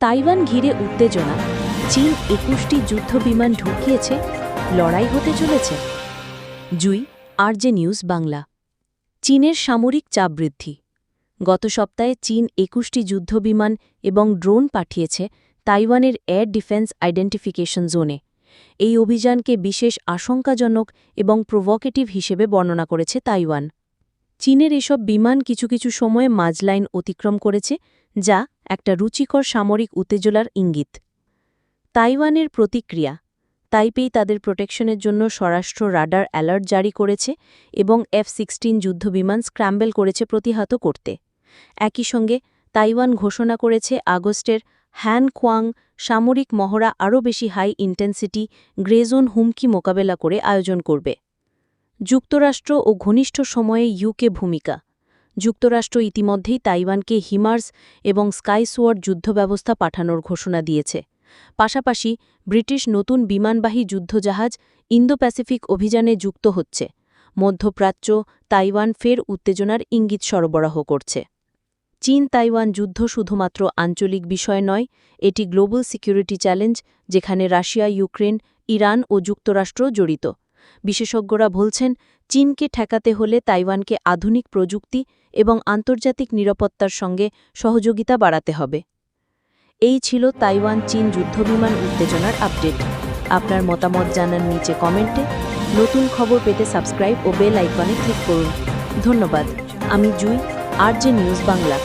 Taiwan ঘিরে উত্তেজনা। চীন একুশটি যুদ্ধবিমান ঢুকিয়েছে, লড়াই হতে চলেছে। Jui, RJ news Bangla. চীনের সামরিক চাপ বৃদ্ধি। গত সপ্তাহে চীন একুশটি যুদ্ধবিমান এবং ড্রোন পাঠিয়েছে তাইওয়ানের এয়ার ডিফেন্স আইডেন্টিফিকেশন জোনে। এই অভিযানকে বিশেষ আশঙ্কাজনক এবং প্রভোকেটিভ হিসেবে বর্ণনা করেছে তাইওয়ান। চীনের এসব বিমান কিছু কিছু সময়ে মাঝলাইন অতিক্রম করেছে, যা একটা রুচিকর সামরিক উত্তেজলার ইঙ্গিত। তাইওয়ানের প্রতিক্রিয়া, তাইপেই তাদের প্রোটেকশনের জন্য স্বরাষ্ট্র রাডার অ্যালার্ট জারি করেছে এবং এফ সিক্সটিন যুদ্ধবিমান স্ক্র্যাম্বেল করেছে প্রতিহত করতে। একই সঙ্গে, তাইওয়ান ঘোষণা করেছে আগস্টের হ্যান কোয়াং সামরিক মহড়া আরও বেশি হাই ইন্টেন্সিটি গ্রেজোন হুমকি মোকাবেলা করে আয়োজন করবে। যুক্তরাষ্ট্র ও ঘনিষ্ঠ সময়ে ইউকে ভূমিকা। যুক্তরাষ্ট্র ইতিমধ্যেই তাইওয়ানকে হিমার্স এবং স্কাইসোয়ার্ড যুদ্ধব্যবস্থা পাঠানোর ঘোষণা দিয়েছে। পাশাপাশি, ব্রিটিশ নতুন বিমানবাহী যুদ্ধজাহাজ ইন্দো প্যাসিফিক অভিযানে যুক্ত হচ্ছে। মধ্যপ্রাচ্য তাইওয়ান ফের উত্তেজনার ইঙ্গিত সরবরাহ করছে। চীন তাইওয়ান যুদ্ধ শুধুমাত্র আঞ্চলিক বিষয় নয়, এটি গ্লোবাল সিকিউরিটি চ্যালেঞ্জ, যেখানে রাশিয়া, ইউক্রেন, ইরান ও যুক্তরাষ্ট্র জড়িত। বিশেষজ্ঞরা বলছেন, চীনকে ঠেকাতে হলে তাইওয়ানকে আধুনিক প্রযুক্তি এবং আন্তর্জাতিক নিরাপত্তার সঙ্গে সহযোগিতা বাড়াতে হবে। এই ছিল তাইওয়ান চীন যুদ্ধবিমান উত্তেজনার আপডেট। আপনার মতামত জানান নিচে কমেন্টে। নতুন খবর পেতে সাবস্ক্রাইব ও বেল আইকনে ক্লিক করুন। ধন্যবাদ। আমি Jui, R J news Bangla.